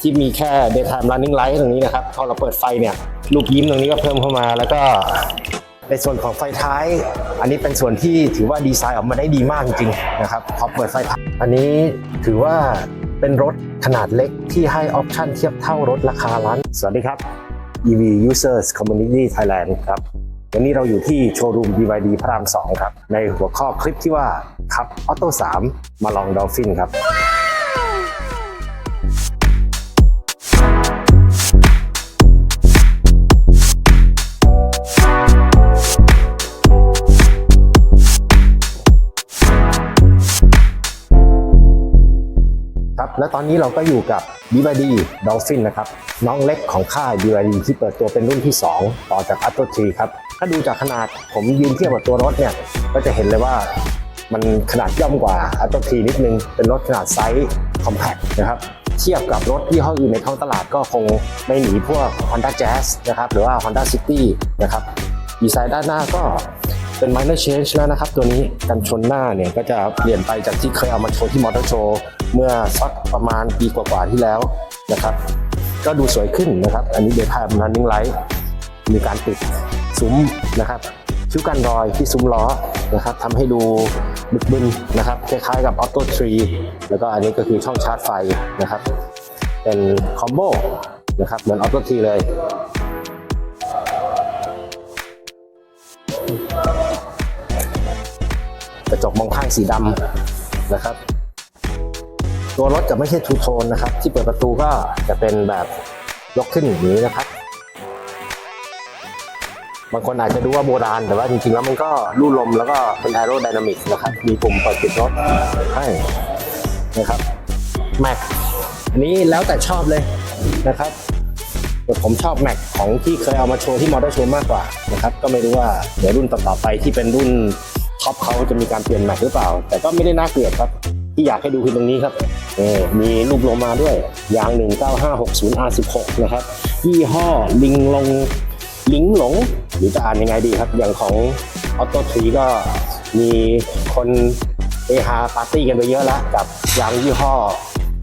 ที่มีแค่ daytime running light ตรงนี้นะครับ พอเราเปิดไฟเนี่ย ลูกยิ้มตรงนี้ก็เพิ่มเข้ามา แล้วก็ในส่วนของไฟท้าย อันนี้เป็นส่วนที่ถือว่าดีไซน์ออกมาได้ดีมากจริงๆนะครับ พอเปิดไฟท้ายอันนี้ถือว่าเป็นรถขนาดเล็กที่ให้ออปชันเทียบเท่ารถราคาล้าน สวัสดีครับ EV Users Community Thailand ครับวันนี้เราอยู่ที่โชว์รูม BYD พระราม 2 ครับ ในหัวข้อคลิปที่ว่าขับออโต้3 มาลองดอลฟินครับ และตอนนี้เราก็อยู่กับ BYD Dolphin นนะครับ น้องเล็กของค่าย BYD ที่เปิดตัวเป็นรุ่นที่ 2 ต่อจาก Atto 3ครับ ถ้าดูจากขนาดผมยืนเทียบกับตัวรถเนี่ย ก็จะเห็นเลยว่ามันขนาดย่อมกว่า Atto 3นิดนึง เป็นรถขนาดไซส์ compact นะครับเทียบกับรถยี่ห้ออื่นในท้องตลาดก็คงไม่หนีพวก Honda Jazz นะครับหรือว่า Honda City นะครับดีไซน์ด้านหน้าก็เป็น minor change แล้วนะครับ ตัวนี้กันชนหน้าเนี่ยก็จะเปลี่ยนไปจากที่เคยเอามาโชว์ที่มอเตอร์โชว์ เมื่อสักประมาณปีกว่าๆที่แล้วนะครับ ก็ดูสวยขึ้นนะครับ อันนี้เดทาม running light มีการติดซุ้มนะครับคิ้วกันรอยที่ซุ้มล้อนะครับทำให้ดูบึกบึนนะครับคล้ายๆกับ Auto Tree แล้วก็อันนี้ก็คือช่องชาร์จไฟนะครับ เป็นคอมโบนะครับเหมือน Auto Tree เลยกระจกมองข้างสีดำนะครับ ตัวรถจะไม่ใช่ทูโทนนะครับ ที่เปิดประตูก็จะเป็นแบบยกขึ้นอย่างนี้นะครับ บางคนอาจจะดูว่าโบราณ แต่ว่าจริงๆแล้วมันก็ลู่ลมแล้วก็เป็นแอโร d y นามิกนะครับ มีปุ่มเปิดปิดรถให้นะครับแม็กอันนี้แล้วแต่ชอบเลยนะครับแต่ผมชอบแม็กของที่เคยเอามาโชว์ที่มอเตอร์โชว์มากกว่านะครับ ก็ไม่รู้ว่าเดี๋ยวรุ่นต่อๆไปที่เป็นรุ่นท็อปเขาจะมีการเปลี่ยนแม็กหรือเปล่า แต่ก็ไม่ได้น่าเกลียดครับ ที่อยากให้ดูคือตรงนี้ครับมีรูปโลมาด้วย ยาง 19560 R16 นะครับ ยี่ห้อลิงลงลิงหลง หรือจะอ่านยังไงดีครับ อย่างของออโต้ทีก็มีคนเอฮาปาร์ตี้กันไปเยอะแล้วกับยางยี่ห้อ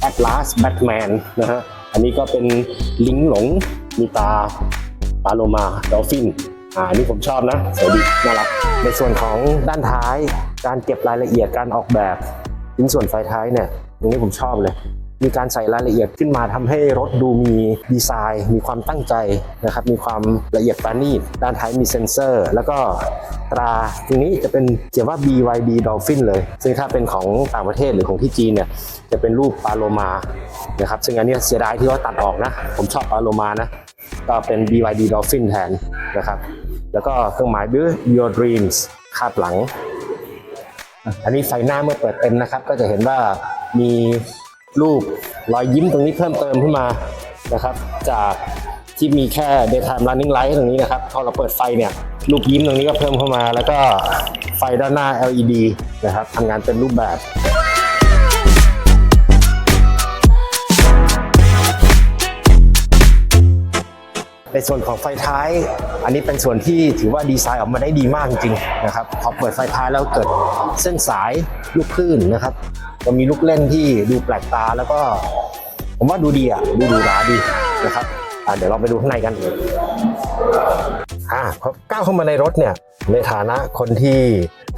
Atlas Batman นะฮะ อันนี้ก็เป็นลิงหลง มีตาปาโลมาดอลฟินอ่าอันนี้ผมชอบนะสวยดีน่ารักในส่วนของด้านท้ายการเก็บรายละเอียดการออกแบบ ชิ้นส่วนไฟท้ายเนี่ยตรงนี้ผมชอบเลย มีการใส่รายละเอียดขึ้นมาทำให้รถดูมีดีไซน์ มีความตั้งใจนะครับ มีความละเอียดประณีตด้านท้ายมีเซ็นเซอร์ แล้วก็ตราตรงนี้จะเป็นเขียนว่า BYD Dolphin เลย ซึ่งถ้าเป็นของต่างประเทศหรือของที่จีนเนี่ยจะเป็นรูปปลาโลมานะครับซึ่งอันนี้เสียดายที่ว่าตัดออกนะ ผมชอบปลาโลมานะก็เป็น BYD Dolphin แทนนะครับ แล้วก็เครื่องหมาย Build Your Dreams คาดหลัง อันนี้ไฟหน้าเมื่อเปิดเต็มนะครับ ก็จะเห็นว่ามีรูปรอยยิ้มตรงนี้เพิ่มเติมขึ้นมานะครับ จากที่มีแค่ daytime running light ตรงนี้นะครับพอเราเปิดไฟเนี่ยรูปยิ้มตรงนี้ก็เพิ่มเข้ามา แล้วก็ไฟด้านหน้า LED นะครับทำงานเป็นรูปแบบ ในส่วนของไฟท้าย อันนี้เป็นส่วนที่ถือว่าดีไซน์ออกมาได้ดีมากจริงๆนะครับพอเปิดไฟท้ายแล้วเกิดเส้นสายลูกคลื่นนะครับจะมีลูกเล่นที่ดูแปลกตาแล้วก็ ผมว่าดูดีอะดูดูหราดีนะครับเดี๋ยวเราไปดูข้างในกันอ่าพอก้าวเข้ามาในรถเนี่ยในฐานะคนที่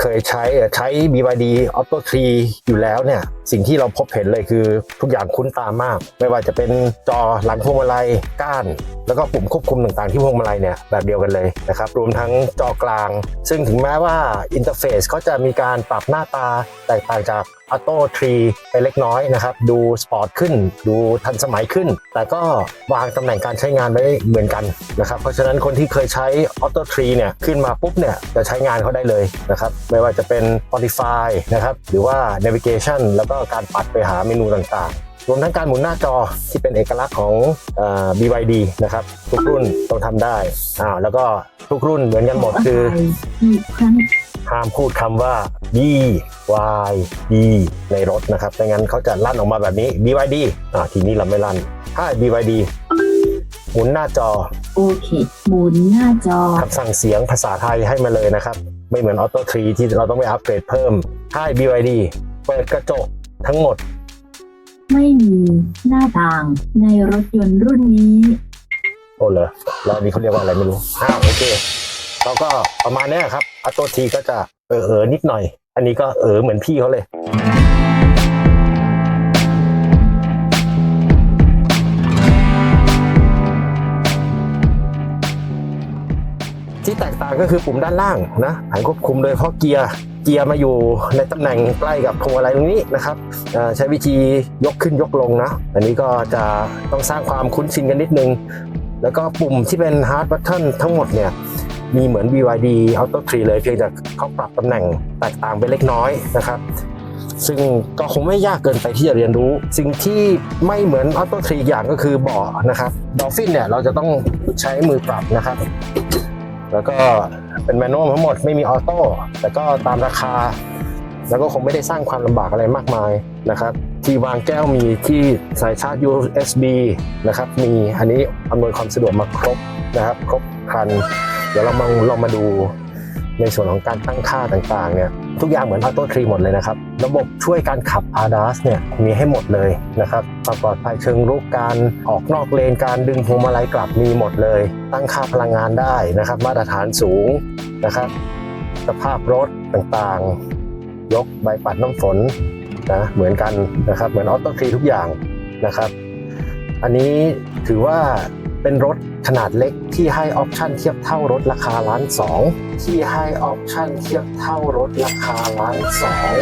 เคยใช้ใช้ BYD Auto 3 อยู่แล้วเนี่ย สิ่งที่เราพบเห็นเลยคือทุกอย่างคุ้นตามาก ไม่ว่าจะเป็นจอหลังพวงมาลัยก้าน แล้วก็ปุ่มควบคุมต่างๆที่พวงมาลัยเนี่ยแบบเดียวกันเลยนะครับรวมทั้งจอกลาง ซึ่งถึงแม้ว่าอินเทอร์เฟซเขาจะมีการปรับหน้าตาแตกต่างจาก Auto 3ไปเล็กน้อยนะครับ ดูสปอร์ตขึ้น ดูทันสมัยขึ้น แต่ก็วางตำแหน่งการใช้งานไว้เหมือนกันนะครับ เพราะฉะนั้นคนที่เคยใช้ Auto 3เนี่ย ขึ้นมาปุ๊บเนี่ย จะใช้งานเขาได้เลยนะครับไม่ว่าจะเป็น Spotify นะครับ หรือว่า Navigation แล้วก็การปัดไปหาเมนูต่างๆ รวมทั้งการหมุนหน้าจอที่เป็นเอกลักษณ์ของเออ BYD นะครับ ทุกรุ่นต้องทำได้อ่าแล้วก็ทุกรุ่นเหมือนกันหมดคืออีกครั้งห้ามพูดคำว่า B Y D ในรถนะครับไม่งั้นเขาจะลั่นออกมาแบบนี้ BYD อ่าทีนี้เราไม่ลั่น ถ้า BYD หมุนหน้าจอ โอเค หมุนหน้าจอคำสั่งเสียงภาษาไทยให้มาเลยนะครับ ไม่เหมือน Auto 3ที่เราต้องไปอัปเกรดเพิ่มถ้า BYD เปิดกระจกทั้งหมด ไม่มีหน้าต่างในรถยนต์รุ่นนี้ โอ้เหรอแล้วอันนี้เขาเรียกว่าอะไรไม่รู้อ้าวโอเคเราก็ประมาณเนี้ยครับอัตโตทีก็จะเออเออนิดหน่อย อันนี้ก็เออเหมือนพี่เขาเลยางก็คือปุ่มด้านล่างนะหันควบคุมโดยเฉพาะเกียร์เกียร์มาอยู่ในตำแหน่งใกล้กับพวงมาลัยตรงนี้นะครับใช้วิธียกขึ้นยกลงนะอันนี้ก็จะต้องสร้างความคุ้นชินกันนิดนึง แล้วก็ปุ่มที่เป็น hard button ทั้งหมดเนี่ยมีเหมือน BYD Auto 3 เลยเพียงแต่เขาปรับตำแหน่งแตกต่างไปเล็กน้อยนะครับซึ่งก็คงไม่ยากเกินไปที่จะเรียนรู้ สิ่งที่ไม่เหมือน Auto 3อีอย่างก็คือเบาะนะครับ Dolphin เนี่ยเราจะต้องใช้มือปรับนะครับ แล้วก็เป็นแมนนวลทั้งหมดไม่มีออโต้แต่ก็ตามราคา แล้วก็คงไม่ได้สร้างความลำบากอะไรมากมายนะครับ ที่วางแก้วมีที่สายชาร์จ USB นะครับ มีอันนี้อำนวยความสะดวกมาครบนะครับ ครบครัน เดี๋ยวเรามาลองมาดู ในส่วนของการตั้งค่าต่างๆเนี่ยทุกอย่างเหมือน Auto 3หมดเลยนะครับ ระบบช่วยการขับ ADAS เนี่ยมีให้หมดเลยนะครับความปลอดภัยเชิงรุกการออกนอกเลนการดึงพวงมาลัยกลับมีหมดเลย ตั้งค่าพลังงานได้นะครับ มาตรฐานสูงนะครับ สภาพรถต่างๆ ยกใบปัดน้ำฝนนะเหมือนกันนะครับ เหมือนออโต้ทรีทุกอย่างนะครับ อันนี้ถือว่า เป็นรถขนาดเล็กที่ให้ออปชันเทียบเท่ารถราคาล้านสองที่ให้ออปชันเทียบเท่ารถราคาล้านสอง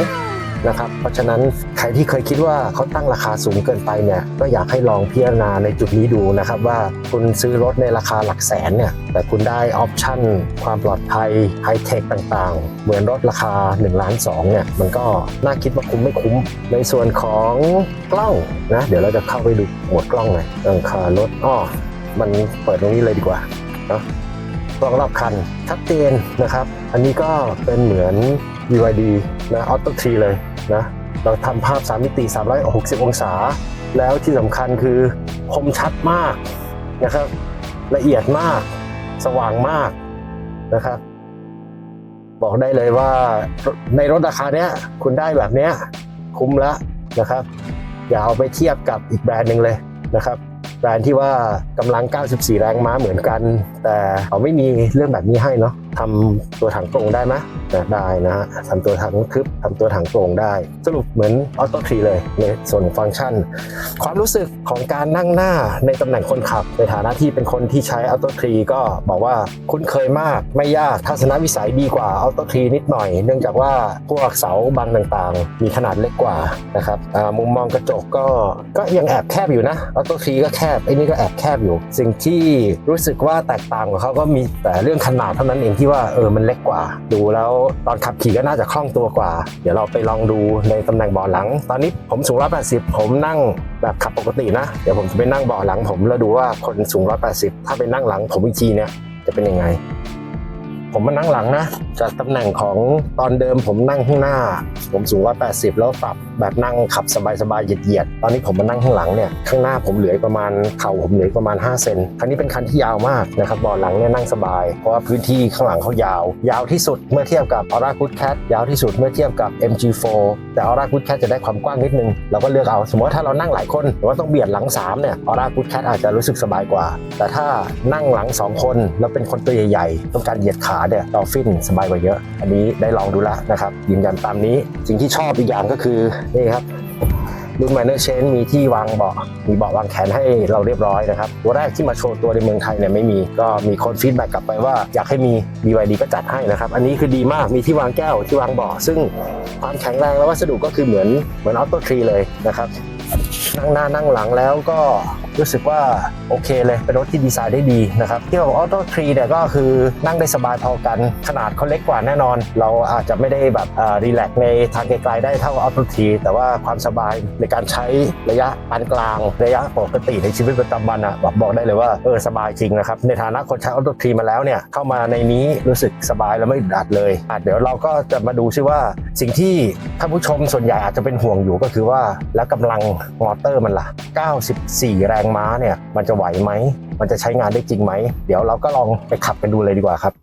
นะครับเพราะฉะนั้นใครที่เคยคิดว่าเขาตั้งราคาสูงเกินไปเนี่ยก็อยากให้ลองพิจารณาในจุดนี้ดูนะครับว่าคุณซื้อรถในราคาหลักแสนเนี่ยแต่คุณได้ออปชันความปลอดภัยไฮเทคต่างๆ เหมือนรถราคา1ล้าน2เนี่ยมันก็น่าคิดว่าคุ้มไม่คุ้ม ในส่วนของกล้องนะเดี๋ยวเราจะเข้าไปดูหมวดกล้องหน่อยเรื่องคารถอ้อ มันเปิดตรงนี้เลยดีกว่าเนาะกล้องรอบคันชัดเจนนะครับ อันนี้ก็เป็นเหมือน BYD นะออโต้ทรีเลยนะเราทำภาพ 3 มิติ 360 องศา แล้วที่สำคัญคือคมชัดมากนะครับ ละเอียดมาก สว่างมากนะครับ บอกได้เลยว่าในรถราคาเนี้ยคุณได้แบบเนี้ยคุ้มแล้วนะครับ อย่าเอาไปเทียบกับอีกแบรนด์หนึ่งเลยนะครับ แบรนด์ที่ว่ากำลัง 94 แรงม้าเหมือนกัน แต่เขาไม่มีเรื่องแบบนี้ให้เนาะ ทำตัวถังตรงได้ไหมได้นะฮะทำตัวถังทึบทำตัวถังตรงได้ สรุปเหมือนออโต้ทรีเลยในส่วนฟังก์ชัน ความรู้สึกของการนั่งหน้าในตำแหน่งคนขับ ในฐานะที่เป็นคนที่ใช้ออโต้ทรีก็บอกว่าคุ้นเคยมากไม่ยากทัศนวิสัยดีกว่าออโต้ทรีนิดหน่อย เนื่องจากว่าพวกเสาบังต่างๆ มีขนาดเล็กกว่านะครับมุมมองกระจกก็ก็ยังแอบแคบอยู่นะออโต้ทรีก็แคบไอ้นี่ก็แอบแคบอยู่ สิ่งที่รู้สึกว่าแตกต่างกว่าเขาก็มีแต่เรื่องขนาดเท่านั้นเองที่ว่าเออมันเล็กกว่า ดูแล้วตอนขับขี่ก็น่าจะคล่องตัวกว่า เดี๋ยวเราไปลองดูในตำแหน่งเบาะหลัง ตอนนี้ผมสูง 180 ผมนั่งแบบขับปกตินะ เดี๋ยวผมจะไปนั่งเบาะหลังผมแล้วดูว่าคนสูง 180 ถ้าไปนั่งหลังผมอีกทีเนี่ยจะเป็นยังไง ผมมานั่งหลังนะ จากตำแหน่งของตอนเดิมผมนั่งข้างหน้า ผมสูง180แล้วปรับแบบนั่งขับสบายๆเหยียดๆ ตอนนี้ผมมานั่งข้างหลังเนี่ยข้างหน้าผมเหลือประมาณเข่าผมเหลือประมาณ 5 เซนคันนี้เป็นคันที่ยาวมากนะครับเบาะหลังเนี่ยนั่งสบาย เพราะว่าพื้นที่ข้างหลังเขายาว ยาวที่สุดเมื่อเทียบกับ Aura Good Cat ยาวที่สุดเมื่อเทียบกับ MG4 แต่ Aura Good Cat จะได้ความกว้างนิดนึงเราก็เลือกเอาสมมติว่าถ้าเรานั่งหลายคนหรือว่าต้องเบียดหลังสามเนี่ย Aura Good Cat อาจจะรู้สึกสบายกว่า แต่ถ้านั่งหลังสองคนแล้วเป็นคนตัวใหญ่ๆต้องการเหยียดขาเนี่ย Dolphin สบายกว่าเยอะ อันนี้ได้ลองดูแล้วนะครับยืนยันตามนี้ สิ่งที่ชอบอีกอย่างก็คือนี่ครับรุ่น Minor Change มีที่วางเบาะมีเบาะวางแขนให้เราเรียบร้อยนะครับตัวแรกที่มาโชว์ตัวในเมืองไทยเนี่ยไม่มีก็มีคนฟีดแบ็กกลับไปว่าอยากให้มี BYD ก็จัดให้นะครับ อันนี้คือดีมากมีที่วางแก้วที่วางเบาะซึ่งความแข็งแรงและวัสดุก็คือเหมือนเหมือนออโต้ทรีเลยนะครับ นั่งหน้านั่งหลังแล้วก็รู้สึกว่าโอเคเลยเป็นรถที่ดีไซน์ได้ดีนะครับที่บอกออโต้ทรีเนี่ยก็คือนั่งได้สบายพอกันขนาดเขาเล็กกว่าแน่นอน เราอาจจะไม่ได้แบบรีแลกในทางไกลๆได้เท่าออโต้ทรีแต่ว่าความสบายในการใช้ระยะปานกลาง ระยะปกติในชีวิตประจำวันอะบอกบอกได้เลยว่าเออสบายจริงนะครับในฐานะคนใช้ออโต้ทรีมาแล้วเนี่ยเข้ามาในนี้รู้สึกสบายและไม่ดัดเลยอะเดี๋ยวเราก็จะมาดูซิว่าสิ่งที่ท่านผู้ชมส่วนใหญ่อาจจะเป็นห่วงอยู่ก็คือว่าแล้วกำลังมอเตอร์มันล่ะ 94 แรงม้าเนี่ย มันจะไหวไหม มันจะใช้งานได้จริงไหม เดี๋ยวเราก็ลองไปขับกันดูเลยดีกว่าครับ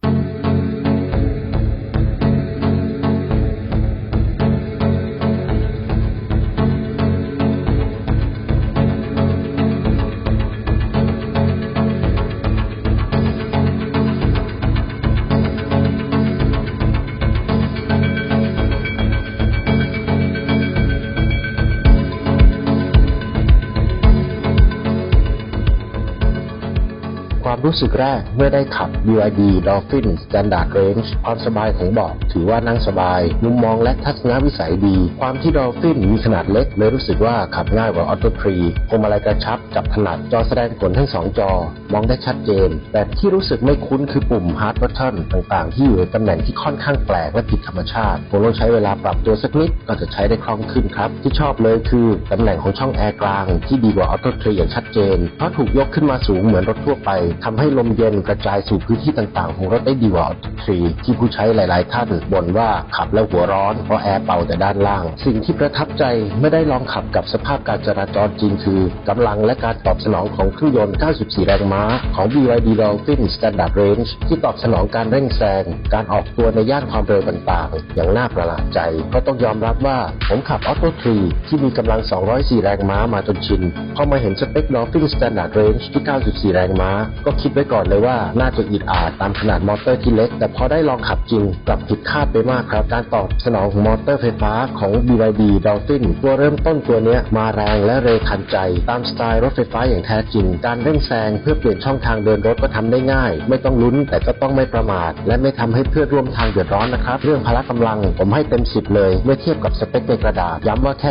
ความรู้สึกแรกเมื่อได้ขับ BYD Dolphin Standard Range ความสบายของเบาะถือว่านั่งสบาย มุมมองและทัศนวิสัยดี ความที่ Dolphin มีขนาดเล็กเลยรู้สึกว่าขับง่ายกว่า Auto 3พวงมาลัยกระชับจับถนัดจอแสดงผลทั้งสองจอ มองได้ชัดเจน แต่ที่รู้สึกไม่คุ้นคือปุ่ม Hard Button ต่างๆ ที่อยู่ในตำแหน่งที่ค่อนข้างแปลกและผิดธรรมชาติผมต้องใช้เวลาปรับตัวสักนิดก็จะใช้ได้คล่องขึ้นครับ ที่ชอบเลยคือตำแหน่งของช่องแอร์กลางที่ดีกว่า Auto 3อย่างชัดเจนเพราะถูกยกขึ้นมาสูงเหมือนรถทั่วไปทำใให้ลมเย็นกระจายสู่พื้นที่ต่างๆ ของรถได้ดีกว่า Auto 3ที่ผู้ใช้หลาย ๆ ท่านบ่นว่าขับแล้วหัวร้อนเพราะแอร์เป่าแต่ด้านล่าง สิ่งที่ประทับใจเมื่อได้ลองขับกับสภาพการจราจรจริงคือกำลังและการตอบสนองของเครื่องยนต์ 94 แรงม้า ของ BYD Dolphin Standard Range ที่ตอบสนองการเร่งแซงการออกตัวในย่านความเร็วต่างๆ อย่างน่าประหลาดใจ ก็ต้องยอมรับว่าผมขับ Auto 3ที่มีกำลัง 204 แรงม้ามาจนชินพอมาเห็นสเปค Dolphin Standard Range ที่ 94 แรงม้า ก็คิดไว้ก่อนเลยว่าน่าจะอิดอาดตามขนาดมอเตอร์ที่เล็ก แต่พอได้ลองขับจริงกลับผิดคาดไปมากครับ การตอบสนองของมอเตอร์ไฟฟ้าของ BYD Dolphin ตัวเริ่มต้นตัวนี้มาแรงและเร็วทันใจ ตามสไตล์รถไฟฟ้าอย่างแท้จริง การเร่งแซงเพื่อเปลี่ยนช่องทางเดินรถก็ทำได้ง่าย ไม่ต้องลุ้นแต่ก็ต้องไม่ประมาท และไม่ทำให้เพื่อนร่วมทางเดือดร้อนนะครับ เรื่องพละกำลังผมให้เต็ม 10 เลย เมื่อเทียบกับสเปคในกระดาษ ย้ำว่าแค่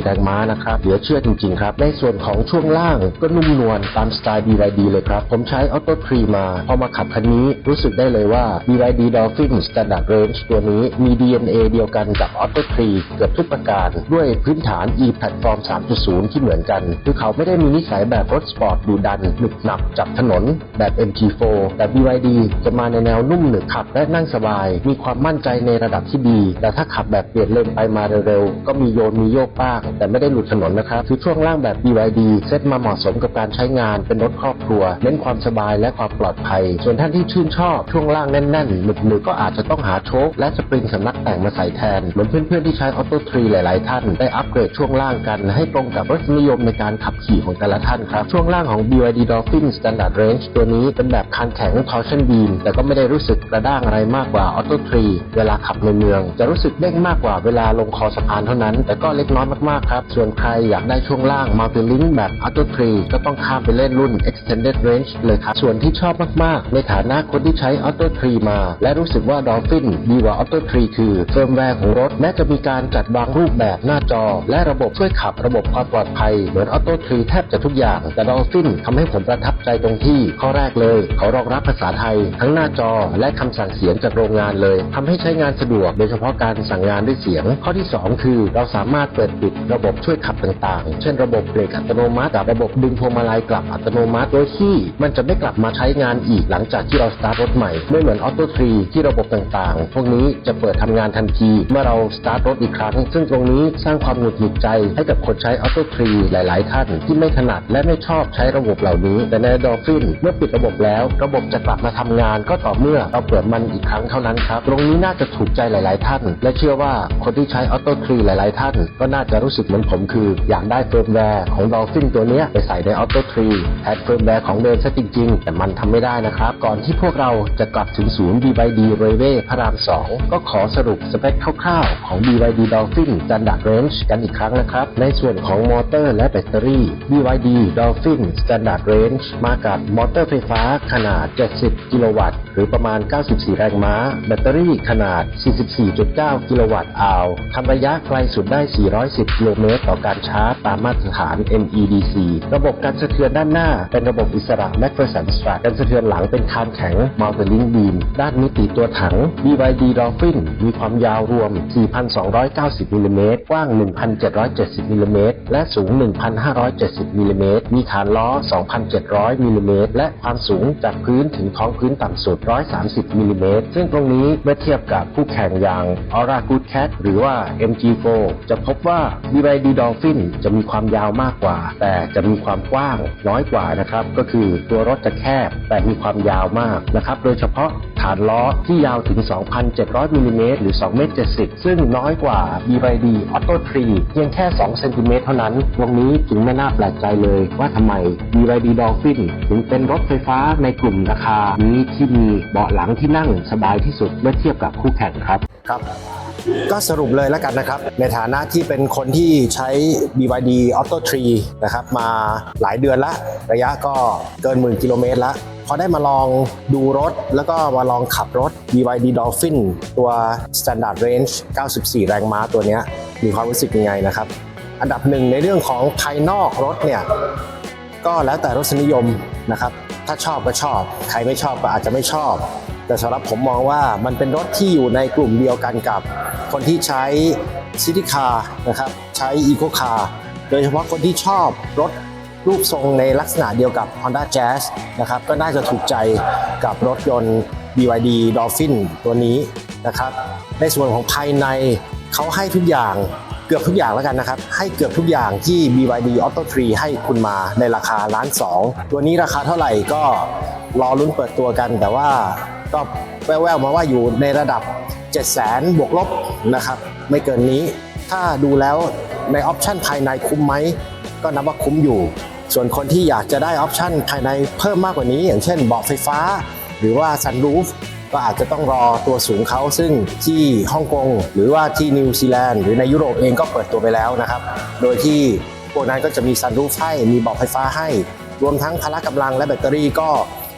94 แรงม้านะครับเหลือเชื่อจริงๆครับในส่วนของช่วงล่างก็นุ่มนวลตามสไตล์ BYD เลยครับผมใช้ Auto 3มาพอมาขับคันนี้รู้สึกได้เลยว่า BYD Dolphin Standard Range ตัวนี้มี DNA เดียวกันกับ Auto 3เกือบทุกประการด้วยพื้นฐาน e Platform 3.0 ที่เหมือนกัน คือเขาไม่ได้มีนิสัยแบบรถสปอร์ตดูดันหนึบหนับจับถนนแบบ MG4 แต่ BYD จะมาในแนวนุ่มหนึบขับและนั่งสบาย มีความมั่นใจในระดับที่ดี แต่ถ้าขับแบบเปลี่ยนเลนไปมาเร็วๆ ก็มีโยนมีโยกบ้าง แต่ไม่ได้หลุดถนนนะครับคือช่วงล่างแบบ BYD เซตมาเหมาะสมกับการใช้งานเป็นรถครอบครัวเน้นความสบายและความปลอดภัย ส่วนท่านที่ชื่นชอบช่วงล่างแน่นๆหนึบๆก็อาจจะต้องหาโชคและสปริงสำนักแต่งมาใส่แทน เหมือนเพื่อนๆที่ใช้ Auto 3หลายๆท่านได้อัปเกรดช่วงล่างกัน ให้ตรงกับรสนิยมในการขับขี่ของแต่ละท่านครับ ช่วงล่างของ BYD Dolphin Standard Range ตัวนี้เป็นแบบคานแข็ง torsion beam แต่ก็ไม่ได้รู้สึกกระด้างอะไรมากกว่า Auto 3เวลาขับในเมือง จะรู้สึกเด้งมากกว่าเวลาลงคอสะพานเท่านั้น แต่ก็เล็กน้อยมากๆครับ ส่วนใครอยากได้ช่วงล่าง Multi Link แบบ Auto 3ก็ต้องข้ามไปเล่นรุ่น Extended Range เลยครับส่วนที่ชอบมาก ๆ ในฐานะคนที่ใช้ Auto 3 มา และรู้สึกว่า Dolphin ดีกว่า Auto 3 คือเฟิร์มแวร์ของรถ แม้จะมีการจัดวางรูปแบบหน้าจอ และระบบช่วยขับระบบความปลอดภัย เหมือน Auto 3 แทบจะทุกอย่าง แต่ Dolphin ทำให้ผมประทับใจตรงที่ ข้อแรกเลย เขารองรับภาษาไทย ทั้งหน้าจอและคำสั่งเสียงจากโรงงานเลยทำให้ใช้งานสะดวก โดยเฉพาะการสั่งงานด้วยเสียง ข้อที่ 2 คือ เราสามารถเปิดปิดระบบช่วยขับต่างๆ เช่น ระบบเบรกอัตโนมัติกับระบบดึงพวงมาลัยกลับอัตโนมัติ โดยที่มันจะไม่กลับมาใช้งานอีกหลังจากที่เราสตาร์ทรถใหม่ ไม่เหมือน Auto 3ที่ระบบต่างๆ พวกนี้จะเปิดทำงานทันที เมื่อเราสตาร์ทรถอีกครั้ง ซึ่งตรงนี้สร้างความหงุดหงิดใจให้กับคนใช้ Auto 3หลาย ๆ ท่านที่ไม่ถนัดและไม่ชอบใช้ระบบเหล่านี้ แต่ใน Dolphin เมื่อปิดระบบแล้ว ระบบจะกลับมาทำงาน ก็ต่อเมื่อเราเปิดมันอีกครั้งเท่านั้นครับ ตรงนี้น่าจะถูกใจหลาย ๆ ท่าน และเชื่อว่าคนที่ใช้ Auto 3หลาย ๆ ท่าน ก็น่าจะรู้สึกเหมือนผมคือ อยากได้เฟิร์มแวร์ของ Dolphin ตัวนี้ไปใส่ใน Auto 3แทนเฟิร์มแวร์ของเดิมซะจริงๆแต่มันทำไม่ได้นะครับ ก่อนที่พวกเราจะกลับถึงศูนย์ BYD r a y w a y พระราม 2 ก็ขอสรุปสเปคคร่าวๆ ของ BYD Dolphin Standard Range กันอีกครั้งนะครับ ในส่วนของมอเตอร์และแบตเตอรี่ BYD Dolphin Standard Range มากับมอเตอร์ไฟฟ้าขนาด 70 กิโลวัตต์ หรือประมาณ 94 แรงม้า แบตเตอรี่ขนาด 44.9 กิโลวัตต์อาวทำระยะไกลสุดได้ 410 กิโลเมตรต่อการชาร์จตามมาตรฐาน MEDC ระบบการสะเทือนด้านหน้าเป็นระบบอิสระ MacPherson Strat การสะเทือนหลังเป็นคานแข็ง Multi-Link Beam ด้านมิติตัวถัง BYD Dolphin มีความยาวรวม 4,290มิลลิเมตรกว้าง 1,770มิลลิเมตรและสูง 1,570มิลลิเมตรมีฐานล้อ 2,700มิลลิเมตรและความสูงจากพื้นถึงท้องพื้นต่ำสุด 130มิลลิเมตรซึ่งตรงนี้เมื่อเทียบกับคู่แข่งอย่าง Aura Good Cat หรือว่า MG4 จะพบว่า BYD Dolphin จะมีความยาวมากกว่า แต่จะมีความกว้างน้อยกว่านะครับ ก็คือตัวรถจะแคบแต่มีความยาวมากนะครับ โดยเฉพาะฐานล้อที่ยาวถึง 2,700มิลลิเมตรหรือ2เมตร70 ซึ่งน้อยกว่า BYD Auto 3 เพียงแค่ 2 เซนติเมตรเท่านั้น ตรงนี้จึงไม่น่าแปลกใจเลยว่าทำไม BYD Dolphin ถึงเป็นรถไฟฟ้าในกลุ่มราคานี้ที่มีเบาะหลังที่นั่งสบายที่สุดเมื่อเทียบกับคู่แข่งครับครับ ก็สรุปเลยแล้วกันนะครับ ในฐานะที่เป็นคนที่ใช้ BYD Auto 3 นะครับ มาหลายเดือนละ ระยะก็เกินหมื่นกิโลเมตรละพอได้มาลองดูรถ แล้วก็มาลองขับรถ BYD Dolphin ตัว Standard Range 94 แรงม้าตัวนี้มีความรู้สึกยังไงนะครับ อันดับหนึ่งในเรื่องของภายนอกรถเนี่ย ก็แล้วแต่รสนิยมนะครับ ถ้าชอบก็ชอบ ใครไม่ชอบก็อาจจะไม่ชอบ แต่สำหรับผมมองว่ามันเป็นรถที่อยู่ในกลุ่มเดียวกันกับ คนที่ใช้ซิตี้คาร์นะครับใช้อีโคคาร์โดยเฉพาะคนที่ชอบรถรูปทรงในลักษณะเดียวกับ Honda Jazz นะครับก็น่าจะถูกใจกับรถยนต์ BYD Dolphin ตัวนี้นะครับในส่วนของภายในเขาให้ทุกอย่างเกือบทุกอย่างแล้วกันนะครับ ให้เกือบทุกอย่างที่ BYD Auto 3 ให้คุณมาในราคาล้านสองตัวนี้ราคาเท่าไหร่ก็รอลุ้นเปิดตัวกัน แต่ว่าก็แว่วๆมาว่าอยู่ในระดับ 7 0 0 0 0 บวกลบนะครับ ไม่เกินนี้ ถ้าดูแล้วในออปชันภายในคุ้มไหม ก็นับว่าคุ้มอยู่ ส่วนคนที่อยากจะได้ออปชันภายในเพิ่มมากกว่านี้ อย่างเช่นเบาะไฟฟ้า หรือว่า sunroof ก็อาจจะต้องรอตัวสูงเขาซึ่งที่ฮ่องกงหรือว่าที่นิวซีแลนด์หรือในยุโรปเองก็เปิดตัวไปแล้วนะครับ โดยที่พวกนั้นก็จะมีซันรูฟให้มีเบาะไฟฟ้าให้ รวมทั้งพละกำลังและแบตเตอรี่ก็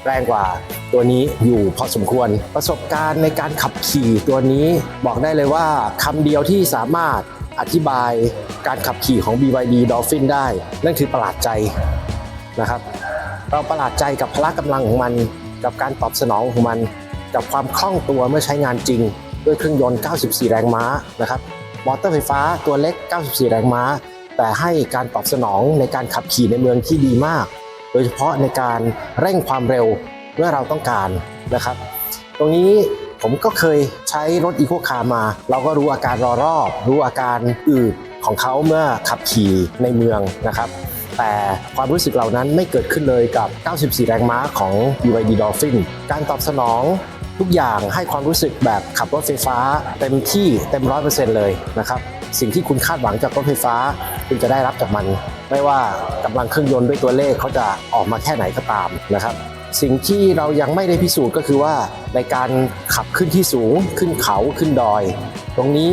แรงกว่าตัวนี้อยู่พอสมควร ประสบการณ์ในการขับขี่ตัวนี้บอกได้เลยว่าคำเดียวที่สามารถอธิบายการขับขี่ของ BYD Dolphin ได้ นั่นคือประหลาดใจนะครับ เราประหลาดใจกับพละกำลังของมัน กับการตอบสนองของมัน กับความคล่องตัวเมื่อใช้งานจริง ด้วยเครื่องยนต์ 94 แรงม้านะครับมอเตอร์ไฟฟ้าตัวเล็ก 94 แรงม้า แต่ให้การตอบสนองในการขับขี่ในเมืองที่ดีมาก ดยเฉพาะในการเร่งความเร็วเมื่อเราต้องการนะครับ ตรงนี้ผมก็เคยใช้รถอีโคคาร์มา เราก็รู้อาการรอรอบ รู้อาการอืดของเขาเมื่อขับขี่ในเมืองนะครับ แต่ความรู้สึกเหล่านั้นไม่เกิดขึ้นเลยกับ 94 แรงม้าของ BYD Dolphin การตอบสนองทุกอย่างให้ความรู้สึกแบบขับรถไฟฟ้า เต็มที่เต็มร้อยเปอร์เซ็นต์เลยนะครับ สิ่งที่คุณคาดหวังจากรถไฟฟ้า คุณจะได้รับจากมัน ไม่ว่ากำลังเครื่องยนต์ด้วยตัวเลขเขาจะออกมาแค่ไหนก็ตามนะครับ สิ่งที่เรายังไม่ได้พิสูจน์ก็คือว่าในการขับขึ้นที่สูงขึ้นเขาขึ้นดอย ตรงนี้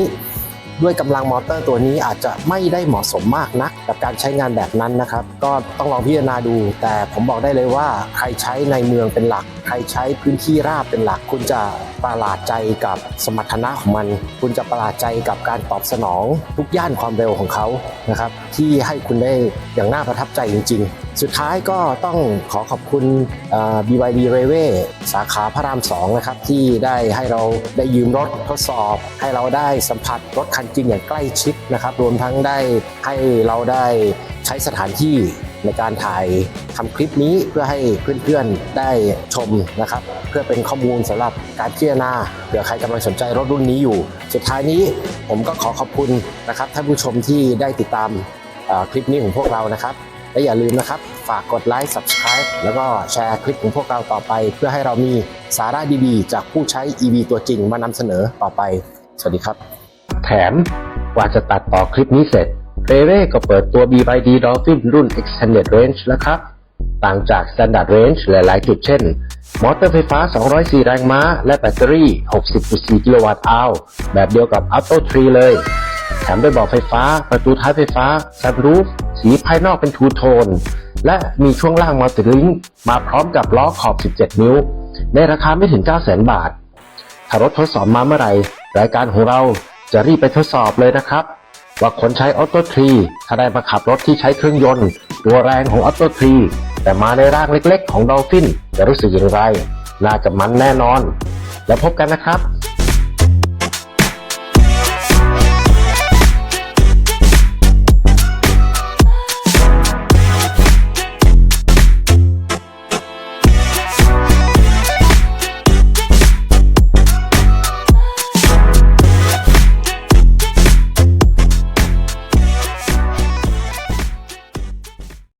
ด้วยกำลังมอเตอร์ตัวนี้อาจจะไม่ได้เหมาะสมมากนัก กับการใช้งานแบบนั้นนะครับ ก็ต้องลองพิจารณาดู แต่ผมบอกได้เลยว่าใครใช้ในเมืองเป็นหลัก ใครใช้พื้นที่ราบเป็นหลัก คุณจะประหลาดใจกับสมรรถนะของมัน คุณจะประหลาดใจกับการตอบสนอง ทุกย่านความเร็วของเขานะครับที่ให้คุณได้อย่างน่าประทับใจจริง ๆสุดท้ายก็ต้องขอขอบคุณ BYD Railway สาขาพระราม 2 นะครับ ที่ได้ให้เราได้ยืมรถทดสอบ ให้เราได้สัมผัสรถคันจริงอย่างใกล้ชิดนะครับ รวมทั้งได้ให้เราได้ใช้สถานที่ในการถ่ายทำคลิปนี้เพื่อให้เพื่อนๆได้ชมนะครับ เพื่อเป็นข้อมูลสำหรับการพิจารณาเผื่อใครกำลังสนใจรถรุ่นนี้อยู่ สุดท้ายนี้ผมก็ขอขอบคุณนะครับท่านผู้ชมที่ได้ติดตามคลิปนี้ของพวกเรานะครับ และอย่าลืมนะครับ ฝากกดไลค์ Subscribe แล้วก็แชร์คลิปของพวกเราต่อไป เพื่อให้เรามีสาระดีๆ จากผู้ใช้ EV ตัวจริงมานำเสนอต่อไป สวัสดีครับ แถมกว่าจะตัดต่อคลิปนี้เสร็จเรเร่ก็เปิดตัว BYD Dolphin รุ่น Extended Range แล้วครับ ต่างจาก Standard Range หลายๆ จุดเช่น มอเตอร์ไฟฟ้า 204 แรงม้า และแบตเตอรี่ 60.4 กิโลวัตต์อาวแบบเดียวกับ Auto 3 เลย แถมด้วยเบาะไฟฟ้า ประตูท้ายไฟฟ้า sunroof สีภายนอกเป็นทูโทน และมีช่วงล่างมัลติลิงมาพร้อมกับล้อขอบ 17 นิ้ว ในราคาไม่ถึง 900,000 บาท ถ้ารถทดสอบมาเมื่อไหร่ รายการของเราจะรีบไปทดสอบเลยนะครับ ว่าคนใช้ Auto 3ถ้าได้มาขับรถที่ใช้เครื่องยนต์ ตัวแรงของ Auto 3แต่มาในร่างเล็กๆ ของ Dolphin จะรู้สึกอย่างไร น่าจะมันแน่นอน แล้วพบกันนะครับ